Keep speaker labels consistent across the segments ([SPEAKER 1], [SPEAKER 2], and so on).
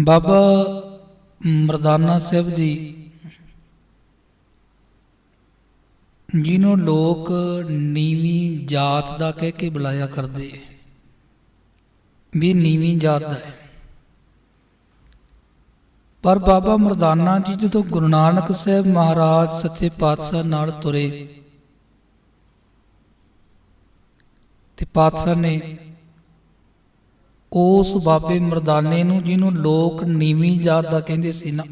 [SPEAKER 1] ਬਾਬਾ ਮਰਦਾਨਾ ਸਾਹਿਬ ਜੀ, ਜਿਹਨੂੰ ਲੋਕ ਨੀਵੀਂ ਜਾਤ ਦਾ ਕਹਿ ਕੇ ਬੁਲਾਇਆ ਕਰਦੇ ਵੀ ਨੀਵੀਂ ਜਾਤ ਦਾ ਹੈ। ਪਰ ਬਾਬਾ ਮਰਦਾਨਾ ਜੀ ਜਦੋਂ ਗੁਰੂ ਨਾਨਕ ਸਾਹਿਬ ਮਹਾਰਾਜ ਸੱਚੇ ਪਾਤਸ਼ਾਹ ਨਾਲ ਤੁਰੇ, ਤੇ ਪਾਤਸ਼ਾਹ ਨੇ ਉਸ ਬਾਬੇ ਮਰਦਾਨੇ ਨੂੰ ਜਿਹਨੂੰ ਲੋਕ ਨੀਵੀਂ ਜਾਤ ਦਾ ਕਹਿੰਦੇ ਸੀ ਨਾ।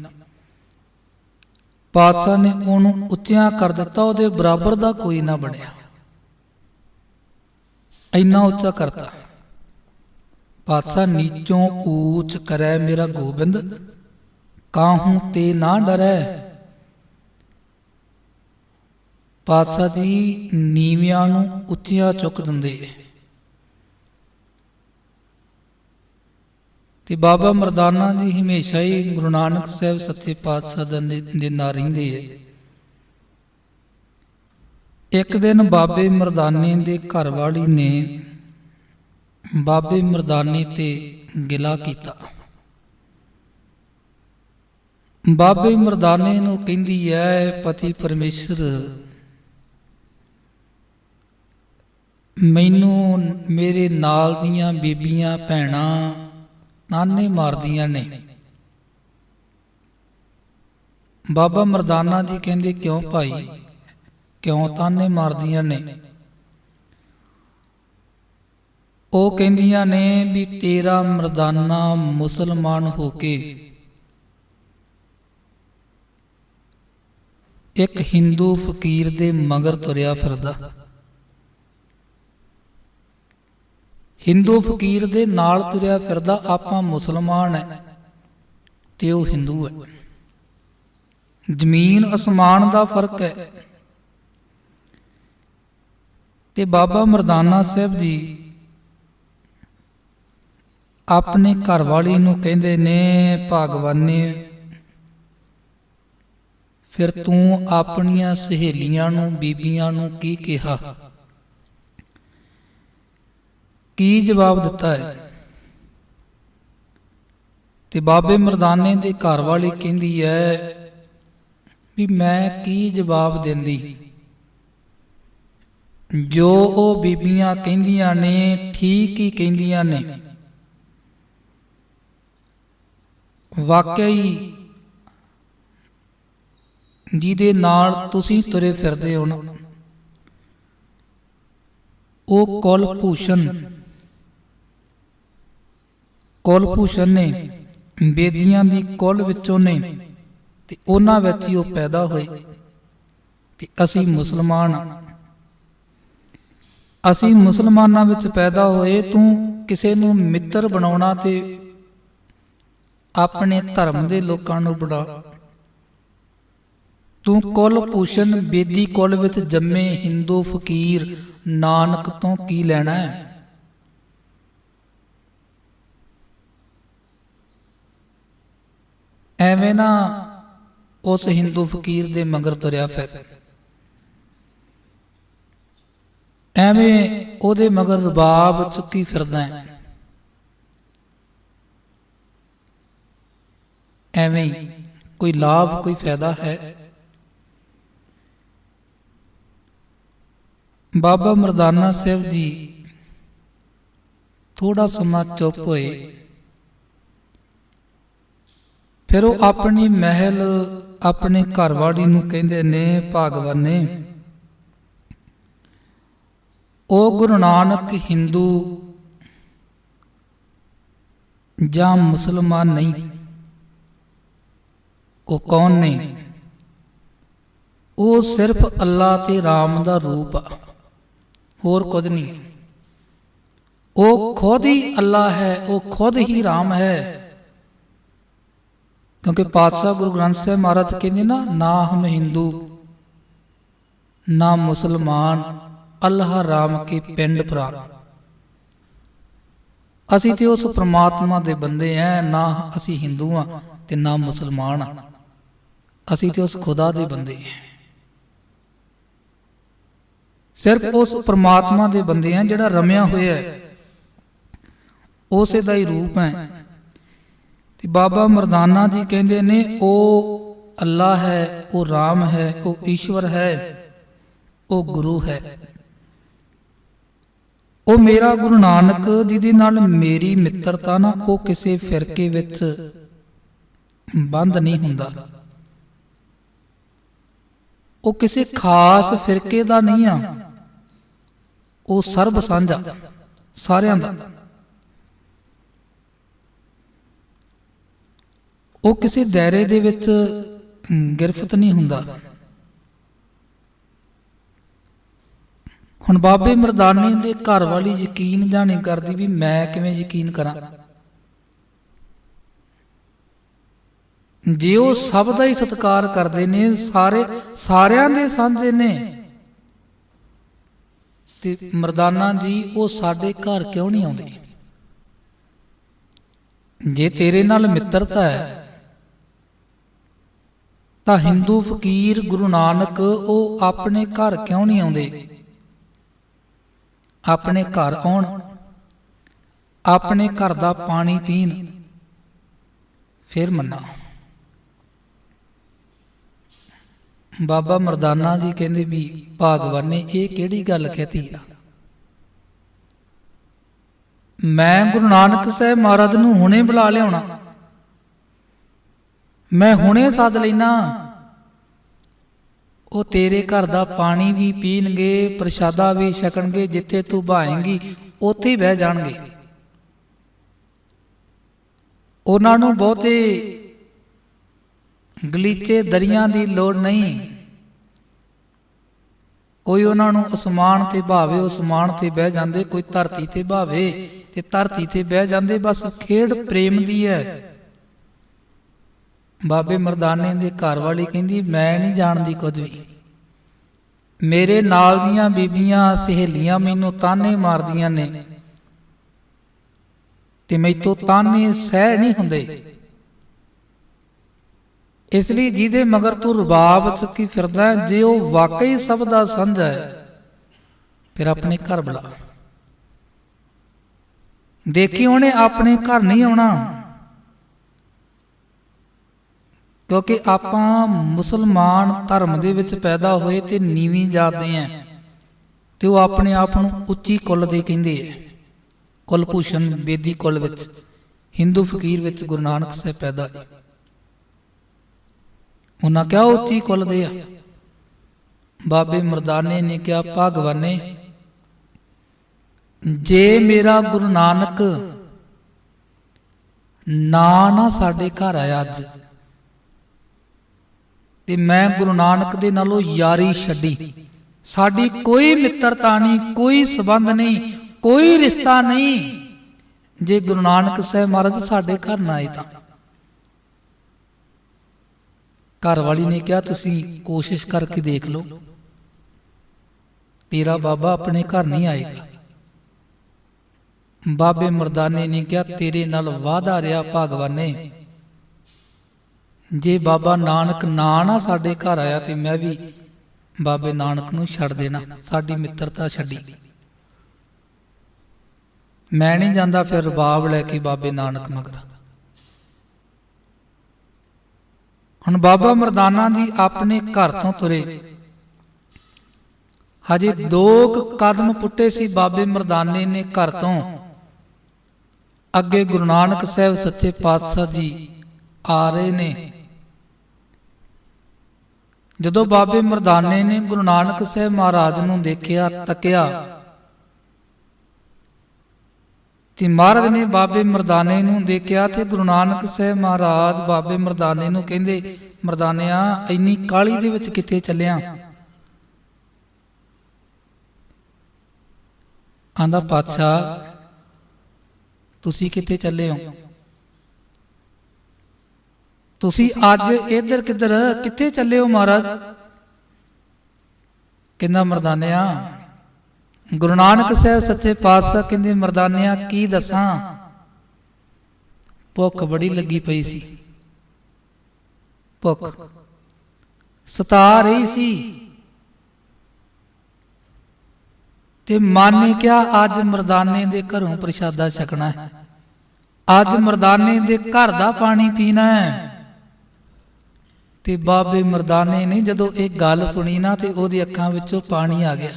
[SPEAKER 1] ਪਾਤਸ਼ਾਹ ਨੇ ਉਹਨੂੰ ਉੱਚਿਆਂ ਕਰ ਦਿੱਤਾ, ਉਹਦੇ ਬਰਾਬਰ ਦਾ ਕੋਈ ਨਾ ਬਣਿਆ। ਇੰਨਾ ਉੱਚਾ ਕਰਤਾ। ਪਾਤਸ਼ਾਹ ਨੀਚੋਂ ਊਚ ਕਰੈ ਮੇਰਾ ਗੋਬਿੰਦ, ਕਾਹੂ ਤੇ ਨਾ ਡਰੈ। ਪਾਤਸ਼ਾਹ ਜੀ ਨੀਵਿਆਂ ਨੂੰ ਉੱਚਿਆਂ ਚੁੱਕ ਦਿੰਦੇ। ਤੇ ਬਾਬਾ ਮਰਦਾਨਾ ਜੀ ਹਮੇਸ਼ਾ ਹੀ ਗੁਰੂ ਨਾਨਕ ਸਾਹਿਬ ਸੱਚੇ ਪਾਤਸ਼ਾਹ ਦੇ ਨੇ- ਨਾਲ ਰਹਿੰਦੇ ਹੈ ਇੱਕ ਦਿਨ ਬਾਬੇ ਮਰਦਾਨੇ ਦੇ ਘਰ ਵਾਲੀ ਨੇ ਬਾਬੇ ਮਰਦਾਨੇ ਤੇ ਗਿਲਾ ਕੀਤਾ। ਬਾਬੇ ਮਰਦਾਨੇ ਨੂੰ ਕਹਿੰਦੀ ਹੈ ਪਤੀ ਪਰਮੇਸ਼ਰ, ਮੈਨੂੰ ਮੇਰੇ ਨਾਲ ਦੀਆਂ ਬੀਬੀਆਂ, ਭੈਣਾਂ ਨਾਨੇ ਮਾਰਦੀਆਂ ਨੇ। ਬਾਬਾ ਮਰਦਾਨਾ ਜੀ ਕਹਿੰਦੇ, ਕਿਉਂ ਭਾਈ? ਕਿਉਂ ਤਾਨੇ ਮਾਰਦੀਆਂ ਨੇ? ਉਹ ਕਹਿੰਦੀਆਂ ਨੇ ਵੀ ਤੇਰਾ ਮਰਦਾਨਾ ਮੁਸਲਮਾਨ ਹੋ ਕੇ ਇੱਕ ਹਿੰਦੂ ਫਕੀਰ ਦੇ ਮਗਰ ਤੁਰਿਆ ਫਿਰਦਾ। ਹਿੰਦੂ ਫਕੀਰ ਦੇ ਨਾਲ ਤੁਰਿਆ ਫਿਰਦਾ ਆਪਾਂ ਮੁਸਲਮਾਨ ਹੈ ਤੇ ਉਹ ਹਿੰਦੂ ਹੈ। ਜ਼ਮੀਨ ਅਸਮਾਨ ਦਾ ਫ਼ਰਕ ਹੈ। ਤੇ ਬਾਬਾ ਮਰਦਾਨਾ ਸਾਹਿਬ ਜੀ ਆਪਣੇ ਘਰ ਵਾਲੀ ਨੂੰ ਕਹਿੰਦੇ ਨੇ, ਭਗਵਾਨੇ, ਫਿਰ ਤੂੰ ਆਪਣੀਆਂ ਸਹੇਲੀਆਂ ਨੂੰ, ਬੀਬੀਆਂ ਨੂੰ ਕੀ ਕਿਹਾ? ਕੀ ਜਵਾਬ ਦਿੱਤਾ ਹੈ? ਤੇ ਬਾਬੇ ਮਰਦਾਨੇ ਦੇ ਘਰ ਵਾਲੀ ਕਹਿੰਦੀ ਹੈ ਵੀ ਮੈਂ ਕੀ ਜਵਾਬ ਦਿੰਦੀ? ਜੋ ਉਹ ਬੀਬੀਆਂ ਕਹਿੰਦੀਆਂ ਨੇ, ਠੀਕ ਹੀ ਕਹਿੰਦੀਆਂ ਨੇ। ਵਾਕਈ ਜਿਹਦੇ ਨਾਲ ਤੁਸੀਂ ਤੁਰੇ ਫਿਰਦੇ ਹੋ ਨਾ, ਉਹ ਕੁਲ ਭੂਸ਼ਣ ਕੁਲ ਭੂਸ਼ਣ ਨੇ, ਬੇਦੀਆਂ ਦੀ ਕੁਲ ਵਿੱਚੋਂ ਨੇ, ਤੇ ਉਹਨਾਂ ਵਿੱਚ ਹੀ ਉਹ ਪੈਦਾ ਹੋਏ। ਤੇ ਅਸੀਂ ਮੁਸਲਮਾਨ ਅਸੀਂ ਮੁਸਲਮਾਨਾਂ ਵਿੱਚ ਪੈਦਾ ਹੋਏ, ਤੂੰ ਕਿਸੇ ਨੂੰ ਮਿੱਤਰ ਬਣਾਉਣਾ ਤੇ ਆਪਣੇ ਧਰਮ ਦੇ ਲੋਕਾਂ ਨੂੰ ਬਣਾ। ਤੂੰ ਕੁਲ ਪੂਸ਼ਨ ਬੇਦੀ ਕੁਲ ਵਿੱਚ ਜੰਮੇ ਹਿੰਦੂ ਫਕੀਰ, ਨਾਨਕ ਤੋਂ ਕੀ ਲੈਣਾ ਹੈ? ਐਵੇਂ ਨਾ ਉਸ ਹਿੰਦੂ ਫਕੀਰ ਦੇ ਮਗਰ ਤੁਰਿਆ ਫਿਰ। ਐਵੇਂ ਉਹਦੇ ਮਗਰ ਰਬਾਬ ਚੁੱਕੀ ਫਿਰਦਾ ਹੈ। ਐਵੇਂ ਕੋਈ ਲਾਭ, ਕੋਈ ਫਾਇਦਾ ਹੈ। ਬਾਬਾ ਮਰਦਾਨਾ ਸਾਹਿਬ ਜੀ ਥੋੜਾ ਸਮਾਂ ਚੁੱਪ ਹੋਏ। ਫਿਰ ਉਹ ਆਪਣੀ ਮਹਿਲ ਆਪਣੇ ਘਰਵਾਲੀ ਨੂੰ ਕਹਿੰਦੇ ਨੇ ਭਗਵਾਨੇ ਉਹ ਗੁਰੂ ਨਾਨਕ ਹਿੰਦੂ ਜਾਂ ਮੁਸਲਮਾਨ ਨਹੀਂ ਉਹ ਕੌਣ ਨੇ? ਉਹ ਸਿਰਫ ਅੱਲਾ ਤੇ ਰਾਮ ਦਾ ਰੂਪ ਆ। ਹੋਰ ਕੁਝ ਨਹੀਂ। ਉਹ ਖੁਦ ਹੀ ਅੱਲਾ ਹੈ ਉਹ ਖੁਦ ਹੀ। ਰਾਮ ਹੈ। ਕਿਉਂਕਿ ਪਾਤਸ਼ਾਹ ਗੁਰੂ ਗ੍ਰੰਥ ਸਾਹਿਬ ਮਹਾਰਾਜ ਕਹਿੰਦੇ ਨਾ ਨਾ ਹਮ ਹਿੰਦੂ ਨਾ ਮੁਸਲਮਾਨ ਅੱਲਾਹ ਰਾਮ ਕੇ ਪਿੰਡ ਪ੍ਰਾਨ ਅਸੀਂ ਤੇ ਉਸ ਪ੍ਰਮਾਤਮਾ ਦੇ ਬੰਦੇ ਆ ਨਾ ਅਸੀਂ ਹਿੰਦੂ ਆ ਤੇ ਨਾ ਮੁਸਲਮਾਨ ਆ ਅਸੀਂ ਤੇ ਉਸ ਖੁਦਾ ਦੇ ਬੰਦੇ ਆ ਸਿਰਫ ਉਸ ਪ੍ਰਮਾਤਮਾ ਦੇ ਬੰਦੇ ਆ ਜਿਹੜਾ ਰਮਿਆ ਹੋਇਆ ਹੈ। ਉਸੇ ਦਾ ਹੀ ਰੂਪ ਹੈ। ਤੇ ਬਾਬਾ ਮਰਦਾਨਾ ਜੀ ਕਹਿੰਦੇ ਨੇ, ਉਹ ਅੱਲਾ ਹੈ, ਉਹ RAM ਹੈ, ਉਹ ਈਸ਼ਵਰ ਹੈ, ਉਹ ਗੁਰੂ ਹੈ। ਉਹ ਮੇਰਾ ਗੁਰੂ ਨਾਨਕ, ਜਿਹਦੇ ਨਾਲ ਮੇਰੀ ਮਿੱਤਰਤਾ ਨਾ ਉਹ ਕਿਸੇ ਫਿਰਕੇ ਵਿੱਚ ਬੰਦ ਨਹੀਂ ਹੁੰਦਾ। ਉਹ ਕਿਸੇ ਖਾਸ ਫਿਰਕੇ ਦਾ ਨਹੀਂ ਆ। ਉਹ ਸਰਬ ਸਾਂਝਾ, ਸਾਰਿਆਂ ਦਾ। ਉਹ ਕਿਸੇ ਦਾਇਰੇ ਦੇ ਵਿੱਚ ਗਿਰਫਤ ਨਹੀਂ ਹੁੰਦਾ। ਹੁਣ ਬਾਬੇ ਮਰਦਾਨੇ ਦੇ ਘਰ ਵਾਲੀ ਯਕੀਨ ਜਾਂ ਕਰਦੀ ਵੀ ਮੈਂ ਕਿਵੇਂ ਯਕੀਨ ਕਰਾਂ? ਜੇ ਉਹ ਸਭ ਦਾ ਹੀ ਸਤਿਕਾਰ ਕਰਦੇ ਨੇ, ਸਾਰੇ, ਸਾਰਿਆਂ ਦੇ ਸਾਂਝੇ ਨੇ। ਤੇ ਮਰਦਾਨਾ ਜੀ, ਉਹ ਸਾਡੇ ਘਰ ਕਿਉਂ ਨਹੀਂ ਆਉਂਦੇ? ਜੇ ਤੇਰੇ ਨਾਲ ਮਿੱਤਰਤਾ ਹੈ ਤਾਂ ਹਿੰਦੂ ਫਕੀਰ ਗੁਰੂ ਨਾਨਕ ਉਹ ਆਪਣੇ ਘਰ ਕਿਉਂ ਨਹੀਂ ਆਉਂਦੇ? ਆਪਣੇ ਘਰ ਆਉਣ, ਆਪਣੇ ਘਰ ਦਾ ਪਾਣੀ ਪੀਣ, ਫਿਰ ਮੰਨਾ। ਬਾਬਾ ਮਰਦਾਨਾ ਜੀ ਕਹਿੰਦੇ ਵੀ, ਭਾਗਵਾਨ ਨੇ ਇਹ ਕਿਹੜੀ ਗੱਲ ਕਹਤੀ ਆ? ਮੈਂ ਗੁਰੂ ਨਾਨਕ ਸਾਹਿਬ ਮਹਾਰਾਜ ਨੂੰ ਹੁਣੇ ਬੁਲਾ ਲਿਆਉਣਾ। ਮੈਂ ਹੁਣੇ ਸੱਦ ਲੈਣਾ ਉਹ ਤੇਰੇ ਘਰ ਦਾ ਪਾਣੀ ਵੀ ਪੀਣਗੇ ਪ੍ਰਸ਼ਾਦਾ ਵੀ ਛਕਣਗੇ ਜਿੱਥੇ ਤੂੰ ਭਾਏਂਗੀ ਉੱਥੇ ਹੀ ਬਹਿ ਜਾਣਗੇ। ਉਹਨਾਂ ਨੂੰ ਬਹੁਤੇ ਗਲੀਚੇ ਦਰਿਆ ਦੀ ਲੋੜ ਨਹੀਂ। ਕੋਈ ਉਹਨਾਂ ਨੂੰ ਅਸਮਾਨ ਤੇ ਭਾਵੇ ਅਸਮਾਨ ਤੇ ਬਹਿ ਜਾਂਦੇ ਕੋਈ ਧਰਤੀ ਤੇ ਭਾਵੇ ਤੇ ਧਰਤੀ ਤੇ ਬਹਿ ਜਾਂਦੇ ਬਸ ਖੇਡ ਪ੍ਰੇਮ ਦੀ ਹੈ। ਬਾਬੇ ਮਰਦਾਨੇ ਦੇ ਘਰ ਵਾਲੀ ਕਹਿੰਦੀ, ਮੈਂ ਨਹੀਂ ਜਾਣਦੀ ਕੁਝ ਵੀ। ਮੇਰੇ ਨਾਲ ਦੀਆਂ ਬੀਬੀਆਂ ਸਹੇਲੀਆਂ ਮੈਨੂੰ ਤਾਨੇ ਮਾਰਦੀਆਂ ਨੇ ਤੇ ਮੈਥੋਂ ਤਾਨੇ ਸਹਿ ਨਹੀਂ ਹੁੰਦੇ। ਇਸ ਲਈ ਜਿਹਦੇ ਮਗਰ ਤੂੰ ਰਬਾਬ ਚ ਕੀ ਫਿਰਦਾ ਜੇ ਉਹ ਵਾਕਈ ਸਭ ਦਾ ਸੰਝ ਹੈ, ਫਿਰ ਆਪਣੇ ਘਰ ਬੁਲਾ। ਦੇਖੀ ਉਹਨੇ ਆਪਣੇ ਘਰ ਨਹੀਂ ਆਉਣਾ। ਕਿਉਂਕਿ ਆਪਾਂ ਮੁਸਲਮਾਨ ਧਰਮ ਦੇ ਵਿੱਚ ਪੈਦਾ ਹੋਏ ਤੇ ਨੀਵੀਂ ਜਾਤਦੇ ਆਂ ਤੇ ਉਹ ਆਪਣੇ ਆਪ ਨੂੰ ਉੱਚੀ ਕੁੱਲ ਦੇ ਕਹਿੰਦੇ ਐ ਕੁਲਭੂਸ਼ਣ ਬੇਦੀ ਕੁੱਲ ਵਿੱਚ, ਹਿੰਦੂ ਫਕੀਰ ਵਿੱਚ ਗੁਰੂ ਨਾਨਕ ਸਾਹਿਬ ਪੈਦਾ ਉਹਨਾਂ ਕਿਹਾ, ਉੱਚੀ ਕੁੱਲ ਦੇ ਆ। ਬਾਬੇ ਮਰਦਾਨੇ ਨੇ ਕਿਹਾ, ਭਗਵਾਨੇ, ਜੇ ਮੇਰਾ ਗੁਰੂ ਨਾਨਕ ਨਾ ਨਾ ਸਾਡੇ ਘਰ ਆਇਆ ਅੱਜ ਤੇ ਮੈਂ ਗੁਰੂ ਨਾਨਕ ਦੇ ਨਾਲੋਂ ਯਾਰੀ ਛੱਡੀ। ਸਾਡੀ ਕੋਈ ਮਿੱਤਰਤਾ ਨਹੀਂ, ਕੋਈ ਸਬੰਧ ਨਹੀਂ, ਕੋਈ ਰਿਸ਼ਤਾ ਨਹੀਂ। ਜੇ ਗੁਰੂ ਨਾਨਕ ਸਾਹਿਬ ਮਹਾਰਾਜ ਸਾਡੇ ਘਰ ਨਾ ਆਏ ਤਾਂ। ਘਰ ਵਾਲੀ ਨੇ ਕਿਹਾ, ਤੁਸੀਂ ਕੋਸ਼ਿਸ਼ ਕਰਕੇ ਦੇਖ ਲਓ। ਤੇਰਾ ਬਾਬਾ ਆਪਣੇ ਘਰ ਨਹੀਂ ਆਏਗਾ। ਬਾਬੇ ਮਰਦਾਨੇ ਨੇ ਕਿਹਾ, ਤੇਰੇ ਨਾਲ ਵਾਦਾ ਰਿਹਾ ਭਗਵਾਨੇ। ਜੇ ਬਾਬਾ ਨਾਨਕ ਨਾ ਨਾ ਸਾਡੇ ਘਰ ਆਇਆ ਤੇ ਮੈਂ ਵੀ ਬਾਬੇ ਨਾਨਕ ਨੂੰ ਛੱਡ ਦੇਣਾ, ਸਾਡੀ ਮਿੱਤਰਤਾ ਛੱਡੀ। ਮੈਂ ਨਹੀਂ ਜਾਂਦਾ ਫਿਰ ਰਬਾਬ ਲੈ ਕੇ ਬਾਬੇ ਨਾਨਕ ਮਗਰ। ਹੁਣ ਬਾਬਾ ਮਰਦਾਨਾ ਜੀ ਆਪਣੇ ਘਰ ਤੋਂ ਤੁਰੇ। ਹਜੇ ਦੋ ਕਦਮ ਪੁੱਟੇ ਸੀ ਬਾਬੇ ਮਰਦਾਨੇ ਨੇ ਘਰ ਤੋਂ। ਅੱਗੇ ਗੁਰੂ ਨਾਨਕ ਸਾਹਿਬ ਸੱਚੇ ਪਾਤਸ਼ਾਹ ਜੀ ਆ ਰਹੇ ਨੇ। ਜਦੋਂ ਬਾਬੇ ਮਰਦਾਨੇ ਨੇ ਗੁਰੂ ਨਾਨਕ ਸਾਹਿਬ ਮਹਾਰਾਜ ਨੂੰ ਦੇਖਿਆ, ਤੱਕਿਆ, ਤੇ ਮਹਾਰਾਜ ਨੇ ਬਾਬੇ ਮਰਦਾਨੇ ਨੂੰ ਦੇਖਿਆ ਤੇ ਗੁਰੂ ਨਾਨਕ ਸਾਹਿਬ ਮਹਾਰਾਜ ਬਾਬੇ ਮਰਦਾਨੇ ਨੂੰ ਕਹਿੰਦੇ, ਮਰਦਾਨਿਆ, ਇੰਨੀ ਕਾਲੀ ਦੇ ਵਿੱਚ ਕਿੱਥੇ ਚੱਲਿਆ? ਆਂਦਾ, ਪਾਤਸ਼ਾਹ, ਤੁਸੀਂ ਕਿੱਥੇ ਚੱਲੇ ਹੋ? ਤੁਸੀਂ ਅੱਜ ਇੱਧਰ ਕਿੱਧਰ ਕਿੱਥੇ ਚੱਲੇ ਹੋ ਮਹਾਰਾਜ? ਕਹਿੰਦਾ ਮਰਦਾਨਿਆ ਗੁਰੂ ਨਾਨਕ ਸਾਹਿਬ ਸੱਚੇ ਪਾਤਸ਼ਾਹ ਕਹਿੰਦੇ ਮਰਦਾਨਿਆ ਕੀ ਦੱਸਾਂ? ਭੁੱਖ ਬੜੀ ਲੱਗੀ ਪਈ ਸੀ। ਭੁੱਖ। ਸਤਾ ਰਹੀ ਸੀ। ਤੇ ਮਨ ਨੇ ਕਿਹਾ ਅੱਜ ਮਰਦਾਨੇ ਦੇ ਘਰੋਂ ਪ੍ਰਸ਼ਾਦਾ ਛਕਣਾ ਹੈ। ਅੱਜ ਮਰਦਾਨੇ ਦੇ ਘਰ ਦਾ ਪਾਣੀ ਪੀਣਾ ਹੈ। ਤੇ ਬਾਬੇ ਮਰਦਾਨੇ ਨੇ ਜਦੋਂ ਇਹ ਗੱਲ ਸੁਣੀ ਨਾ ਤੇ ਉਹਦੀ ਅੱਖਾਂ ਵਿੱਚੋਂ ਪਾਣੀ ਆ ਗਿਆ।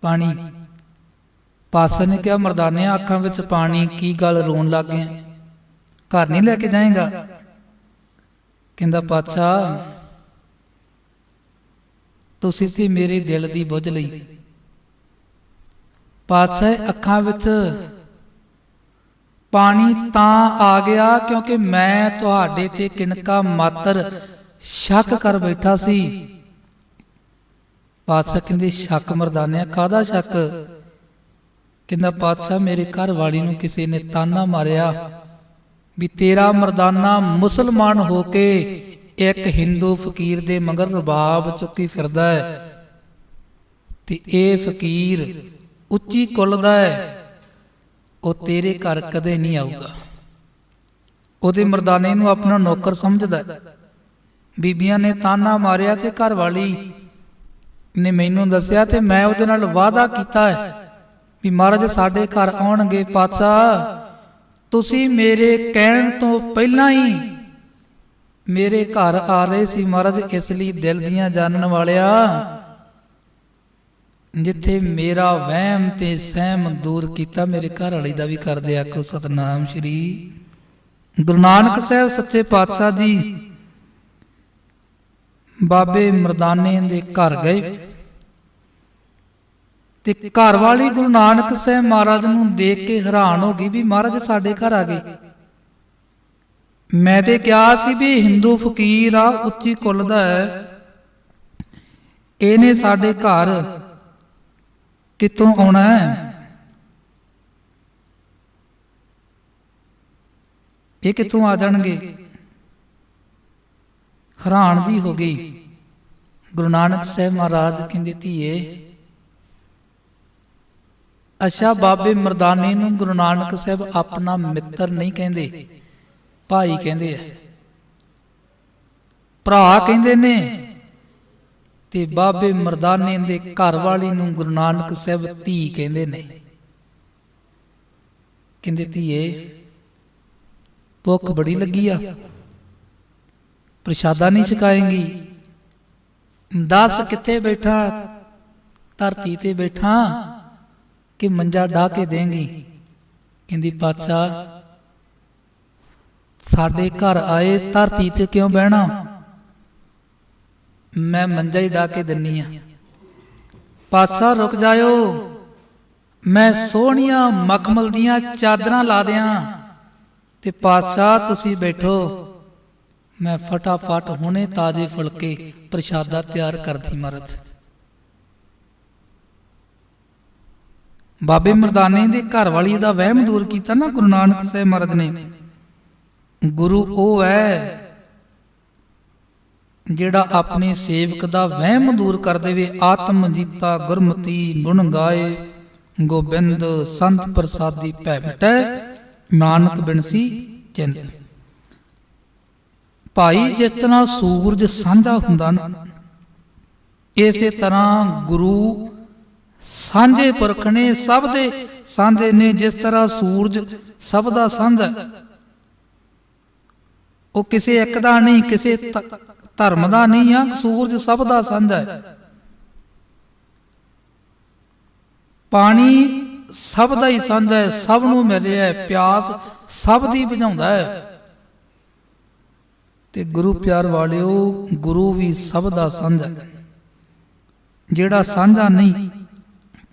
[SPEAKER 1] ਪਾਣੀ। ਪਾਸਾ ਨੇ ਕਿਹਾ ਮਰਦਾਨੇ ਅੱਖਾਂ ਵਿੱਚ ਪਾਣੀ, ਕੀ ਗੱਲ ਰੋਣ ਲੱਗ ਗਿਆ ਘਰ ਨਹੀਂ ਲੈ ਕੇ ਜਾਏਗਾ? ਕਹਿੰਦਾ, ਪਾਤਸ਼ਾਹ, ਤੁਸੀਂ ਤੇ ਮੇਰੇ ਦਿਲ ਦੀ ਬੁੱਝ ਲਈ। ਪਾਤਸ਼ਾਹ ਅੱਖਾਂ ਵਿੱਚ ਪਾਣੀ ਤਾਂ ਆ ਗਿਆ ਕਿਉਂਕਿ ਮੈਂ ਤੁਹਾਡੇ ਤੇ ਕਿਨਕਾ ਮਾਤਰ ਸ਼ੱਕ ਕਰ ਬੈਠਾ ਸੀ। ਪਾਤਸ਼ਾਹ ਕਹਿੰਦੇ, ਸ਼ੱਕ ਮਰਦਾਨਿਆ ਕਾਦਾ ਸ਼ੱਕ? ਕਹਿੰਦਾ, ਪਾਤਸ਼ਾਹ, ਮੇਰੇ ਘਰ ਵਾਲੀ ਨੂੰ ਕਿਸੇ ਨੇ ਤਾਨਾ ਮਾਰਿਆ ਵੀ ਤੇਰਾ ਮਰਦਾਨਾ ਮੁਸਲਮਾਨ ਹੋ ਕੇ ਇੱਕ ਹਿੰਦੂ ਫਕੀਰ ਦੇ ਮਗਰ ਰਬਾਬ ਚੁੱਕੀ ਫਿਰਦਾ ਹੈ ਤੇ ਇਹ ਫਕੀਰ ਉੱਚੀ ਕੁੱਲ ਦਾ ਹੈ। ਉਹ ਤੇਰੇ ਘਰ ਕਦੇ ਨਹੀਂ ਆਊਗਾ। ਉਹਦੇ ਮਰਦਾਨੇ ਨੂੰ ਆਪਣਾ ਨੌਕਰ ਸਮਝਦਾ ਬੀਬੀਆਂ ਨੇ ਤਾਨਾ ਮਾਰਿਆ ਤੇ ਘਰ ਵਾਲੀ ਨੇ ਮੈਨੂੰ ਦੱਸਿਆ ਤੇ ਮੈਂ ਉਹਦੇ ਨਾਲ ਵਾਅਦਾ ਕੀਤਾ ਹੈ ਵੀ ਮਹਾਰਾਜ ਸਾਡੇ ਘਰ ਆਉਣਗੇ ਪਾਤਸ਼ਾਹ। ਤੁਸੀਂ ਮੇਰੇ ਕਹਿਣ ਤੋਂ ਪਹਿਲਾਂ ਹੀ ਮੇਰੇ ਘਰ ਆ ਰਹੇ ਸੀ ਮਹਾਰਾਜ, ਇਸ ਲਈ ਦਿਲ ਦੀਆਂ ਜਾਣਨ ਵਾਲਿਆ। ਜਿੱਥੇ ਮੇਰਾ ਵਹਿਮ ਤੇ ਸਹਿਮ ਦੂਰ ਕੀਤਾ, ਮੇਰੇ ਘਰ ਵਾਲੀ ਦਾ ਵੀ ਕਰਦੇ ਆਖੋ ਸਤਨਾਮ ਸ਼੍ਰੀ। ਗੁਰੂ ਨਾਨਕ ਸਾਹਿਬ ਸੱਚੇ ਪਾਤਸ਼ਾਹ ਜੀ, ਬਾਬੇ ਮਰਦਾਨੇ ਦੇ ਘਰ ਗਏ ਤੇ ਘਰ ਵਾਲੀ ਗੁਰੂ ਨਾਨਕ ਸਾਹਿਬ ਮਹਾਰਾਜ ਨੂੰ ਦੇਖ ਕੇ ਹੈਰਾਨ ਹੋ ਗਈ ਵੀ ਮਹਾਰਾਜ ਸਾਡੇ ਘਰ ਆ ਗਏ। ਮੈਂ ਤੇ ਕਿਹਾ ਸੀ ਵੀ ਹਿੰਦੂ ਫਕੀਰ ਆ, ਉੱਚੀ ਕੁੱਲ ਦਾ ਹੈ। ਇਹਨੇ ਸਾਡੇ ਘਰ ਕਿੱਥੋਂ ਆਉਣਾ ਹੈ? ਇਹ ਕਿੱਥੋਂ ਆ ਜਾਣਗੇ? ਹੈਰਾਨ ਦੀ ਹੋ ਗਈ। ਗੁਰੂ ਨਾਨਕ ਸਾਹਿਬ ਮਹਾਰਾਜ ਕਹਿੰਦੇ, ਧੀਏ, ਅੱਛਾ ਬਾਬੇ ਮਰਦਾਨੇ ਨੂੰ ਗੁਰੂ ਨਾਨਕ ਸਾਹਿਬ ਆਪਣਾ ਮਿੱਤਰ ਨਹੀਂ ਕਹਿੰਦੇ, ਭਾਈ ਕਹਿੰਦੇ ਆ। ਭਰਾ ਕਹਿੰਦੇ ਨੇ ਤੇ ਬਾਬੇ ਮਰਦਾਨੇ ਦੇ ਘਰ ਵਾਲੀ ਨੂੰ ਗੁਰੂ ਨਾਨਕ ਸਾਹਿਬ ਧੀ ਕਹਿੰਦੇ ਨੇ। ਕਹਿੰਦੇ ਧੀਏ, ਭੁੱਖ ਬੜੀ ਲੱਗੀ ਆ। ਪ੍ਰਸ਼ਾਦਾ ਨਹੀਂ ਛਕਾਏਂਗੀ। ਦੱਸ ਕਿੱਥੇ ਬੈਠਾ? ਧਰਤੀ ਤੇ ਬੈਠਾ ਕਿ ਮੰਜਾ ਢਾ ਕੇ ਦੇਂਗੀ। ਕਹਿੰਦੀ, ਪਾਤਸ਼ਾਹ, ਸਾਡੇ ਘਰ ਆਏ ਧਰਤੀ ਤੇ ਕਿਉਂ ਬਹਿਣਾ? ਮੈਂ ਮੰਜਾ ਹੀ ਢਾ ਕੇ ਦਿੰਨੀ ਆ। ਪਾਤਸ਼ਾਹ ਰੁਕ ਜਾਇਓ। ਮੈਂ ਸੋਹਣੀਆਂ ਮਖਮਲ ਦੀਆਂ ਚਾਦਰਾਂ ਲਾ ਦਿਆਂ। ਤੇ ਪਾਤਸ਼ਾਹ, ਤੁਸੀਂ ਬੈਠੋ। ਮੈਂ ਫਟਾਫਟ ਹੁਣੇ ਤਾਜ਼ੇ ਫੁਲਕੇ ਪ੍ਰਸ਼ਾਦਾ ਤਿਆਰ ਕਰਦੀ ਮਰਦ। ਬਾਬੇ ਮਰਦਾਨੇ ਦੇ ਘਰ ਵਾਲੀ ਦਾ ਵਹਿਮ ਦੂਰ ਕੀਤਾ ਨਾ ਗੁਰੂ ਨਾਨਕ ਸਾਹਿਬ ਮਰਦ ਨੇ। ਗੁਰੂ ਉਹ ਹੈ ਜਿਹੜਾ ਆਪਣੇ ਸੇਵਕ ਦਾ ਵਹਿਮ ਦੂਰ ਕਰ ਦੇਵੇ, ਆਤਮ ਜੀਤਾ ਗੁਰਮਤੀ ਗੁਣ ਗਾਏ ਗੋਬਿੰਦ ਸੰਤ ਪ੍ਰਸਾਦੀ ਭੈ ਮਿਟੈ, ਨਾਨਕ ਬਿਨਸੀ ਚਿੰਤ ਭਾਈ ਜਿਸ ਤਰ੍ਹਾਂ ਸੂਰਜ ਸਾਂਝਾ ਹੁੰਦਾ ਨਾ, ਇਸੇ ਤਰ੍ਹਾਂ ਗੁਰੂ ਸਾਂਝੇ ਪੁਰਖ ਨੇ ਸਭ ਦੇ ਸਾਂਝੇ ਨੇ, ਜਿਸ ਤਰ੍ਹਾਂ ਸੂਰਜ ਸਭ ਦਾ ਸਾਂਝਾ ਹੈ। ਉਹ ਕਿਸੇ ਇੱਕ ਦਾ ਨਹੀਂ, ਕਿਸੇ ਧਰਮ ਦਾ ਨਹੀਂ ਆ ਸੂਰਜ ਸਭ ਦਾ ਸਾਂਝਾ ਹੈ। ਪਾਣੀ ਸਭ ਦਾ ਹੀ ਸਾਂਝਾ ਹੈ, ਸਭ ਨੂੰ ਮਿਲਿਆ ਹੈ, ਪਿਆਸ ਸਭ ਦੀ ਬੁਝਾਉਂਦਾ ਹੈ। ਤੇ ਗੁਰੂ ਪਿਆਰ ਵਾਲਿਓ, ਗੁਰੂ ਵੀ ਸਭ ਦਾ ਸਾਂਝਾ ਹੈ। ਜਿਹੜਾ ਸਾਂਝਾ ਨਹੀਂ,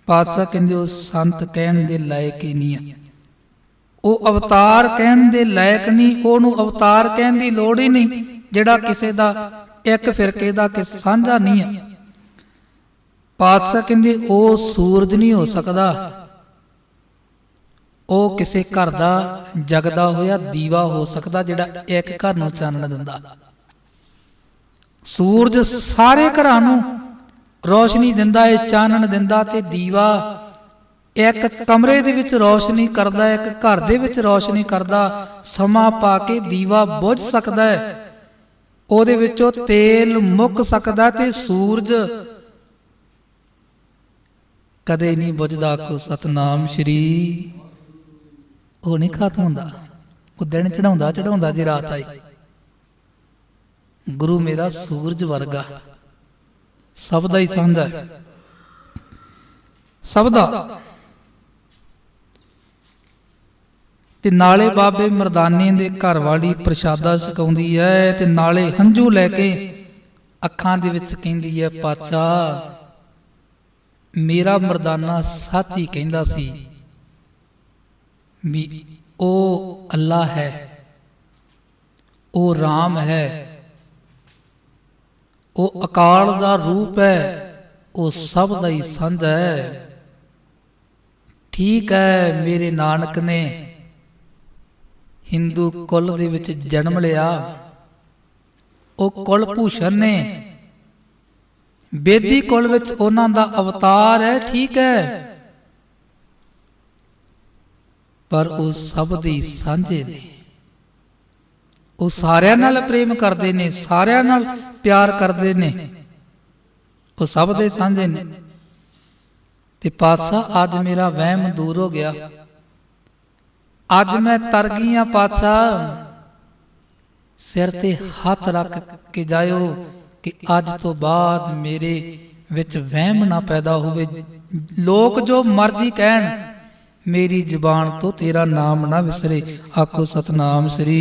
[SPEAKER 1] ਪਾਤਸ਼ਾਹ ਕਹਿੰਦੇ ਉਹ ਸੰਤ ਕਹਿਣ ਦੇ ਲਾਇਕ ਹੀ ਨਹੀਂ ਹੈ ਉਹ ਅਵਤਾਰ ਕਹਿਣ ਦੇ ਲਾਇਕ ਨਹੀਂ, ਉਹਨੂੰ ਅਵਤਾਰ ਕਹਿਣ ਦੀ ਲੋੜ ਹੀ ਨਹੀਂ। ਜਿਹੜਾ ਕਿਸੇ ਦਾ ਇੱਕ ਫਿਰਕੇ ਦਾ ਕਿ ਸਾਂਝਾ ਨਹੀਂ ਹੈ। ਪਾਤਸ਼ਾਹ ਕਹਿੰਦੇ, ਉਹ ਸੂਰਜ ਨਹੀਂ ਹੋ ਸਕਦਾ। ਉਹ ਕਿਸੇ ਘਰ ਦਾ ਜਗਦਾ ਹੋਇਆ ਦੀਵਾ ਹੋ ਸਕਦਾ ਜਿਹੜਾ ਇੱਕ ਘਰ ਨੂੰ ਚਾਨਣ ਦਿੰਦਾ। ਸੂਰਜ ਸਾਰੇ ਘਰਾਂ ਨੂੰ ਰੋਸ਼ਨੀ ਦਿੰਦਾ ਏ ਚਾਨਣ ਦਿੰਦਾ ਤੇ ਦੀਵਾ ਇੱਕ ਕਮਰੇ ਦੇ ਵਿੱਚ ਰੋਸ਼ਨੀ ਕਰਦਾ, ਇੱਕ ਘਰ ਦੇ ਵਿੱਚ ਰੋਸ਼ਨੀ ਕਰਦਾ, ਸਮਾਂ ਪਾ ਕੇ ਦੀਵਾ ਬੁਝ ਸਕਦਾ ਹੈ। ਉਹਦੇ ਵਿੱਚੋਂ ਤੇਲ ਮੁੱਕ ਸਕਦਾ ਤੇ ਸੂਰਜ ਕਦੇ ਨਹੀਂ ਬੁਝਦਾ ਕੋ ਸਤਨਾਮ ਸ਼੍ਰੀ। ਉਹ ਨਹੀਂ ਖਤਮ ਹੁੰਦਾ। ਉਹ ਦਿਨ ਚੜਾਉਂਦਾ ਚੜਾਉਂਦਾ ਦੀ ਰਾਤ ਆਈ। ਗੁਰੂ ਮੇਰਾ ਸੂਰਜ ਵਰਗਾ। ਸਭ ਦਾ ਹੀ ਸਾਂਝਾ ਹੈ ਸਭ ਦਾ। ਤੇ ਨਾਲੇ ਬਾਬੇ ਮਰਦਾਨੇ ਦੇ ਘਰ ਵਾਲੀ ਪ੍ਰਸ਼ਾਦਾ ਛਕਾਉਂਦੀ ਐ ਤੇ ਨਾਲੇ ਹੰਝੂ ਲੈ ਕੇ ਅੱਖਾਂ ਦੇ ਵਿੱਚ ਕਹਿੰਦੀ ਐ, ਪਾਤਸ਼ਾਹ, ਮੇਰਾ ਮਰਦਾਨਾ ਸੱਚ ਹੀ ਕਹਿੰਦਾ ਸੀ ਵੀ ਉਹ ਅੱਲਾ ਹੈ, ਉਹ RAM ਹੈ, ਉਹ ਅਕਾਲ ਦਾ ਰੂਪ ਹੈ, ਉਹ ਸਭ ਦਾ ਹੀ ਸੰਧ ਹੈ। ਠੀਕ ਹੈ ਮੇਰੇ ਨਾਨਕ ਨੇ ਹਿੰਦੂ ਕੁਲ ਦੇ ਵਿੱਚ ਜਨਮ ਲਿਆ। ਉਹ ਕੁਲ ਭੂਸ਼ਣ ਨੇ। ਬੇਦੀ ਕੁਲ ਵਿੱਚ ਉਹਨਾਂ ਦਾ ਅਵਤਾਰ ਹੈ, ਠੀਕ ਹੈ। ਪਰ ਉਹ ਸਭ ਦੇ ਸਾਂਝੇ ਨੇ। ਉਹ ਸਾਰਿਆਂ ਨਾਲ ਪ੍ਰੇਮ ਕਰਦੇ ਨੇ, ਸਾਰਿਆਂ ਨਾਲ ਪਿਆਰ ਕਰਦੇ ਨੇ। ਉਹ ਸਭ ਦੇ ਸਾਂਝੇ ਨੇ। ਤੇ ਪਾਤਸ਼ਾਹ, ਅੱਜ ਮੇਰਾ ਵਹਿਮ ਦੂਰ ਹੋ ਗਿਆ। ਅੱਜ ਮੈਂ ਤਰ ਗਈ ਪਾਤਸ਼ਾਹ ਸਿਰ ਤੇ ਹੱਥ ਰੱਖ ਕੇ ਜਾਇਓ ਕਿ ਅੱਜ ਤੋਂ ਬਾਅਦ ਮੇਰੇ ਵਿੱਚ ਵਹਿਮ ਨਾ ਪੈਦਾ ਹੋਵੇ। ਲੋਕ ਜੋ ਮਰਜ਼ੀ ਕਹਿਣ, ਮੇਰੀ ਜ਼ੁਬਾਨ ਤੋਂ ਤੇਰਾ ਨਾਮ ਨਾ ਵਿਸਰੇ। ਆਖੋ, ਸਤਨਾਮ ਸ੍ਰੀ